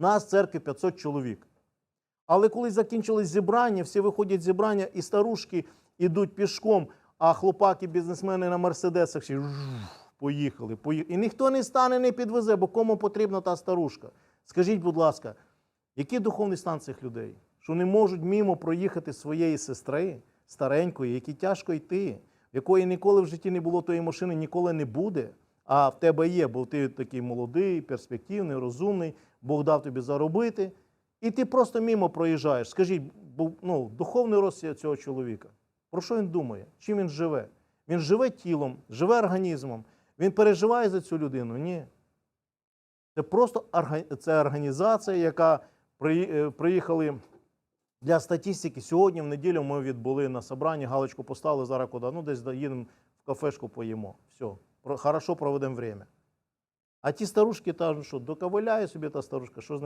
Нас в церкві 500 чоловік. Але коли закінчилось зібрання, всі виходять зібрання, і старушки йдуть пішком, а хлопаки, бізнесмени на мерседесах всі поїхали, поїхали. І ніхто не стане, не підвезе, бо кому потрібна та старушка. Скажіть, будь ласка, який духовний стан цих людей? Що не можуть мімо проїхати своєї сестри, старенької, якій тяжко йти, в якої ніколи в житті не було тої машини, ніколи не буде. А в тебе є, бо ти такий молодий, перспективний, розумний, Бог дав тобі заробити. І ти просто мімо проїжджаєш. Скажіть, ну, духовний розвиток цього чоловіка. Про що він думає? Чим він живе? Він живе тілом, живе організмом. Він переживає за цю людину? Ні. Це просто це організація, яка е, приїхали для статистики. Сьогодні, в неділю, ми відбули на собранні, галочку поставили, зараз куди? Ну, десь доїдемо в кафешку поїмо. Все. Хорошо проведемо время. А ті старушки кажуть, що доковиляє собі та старушка, що з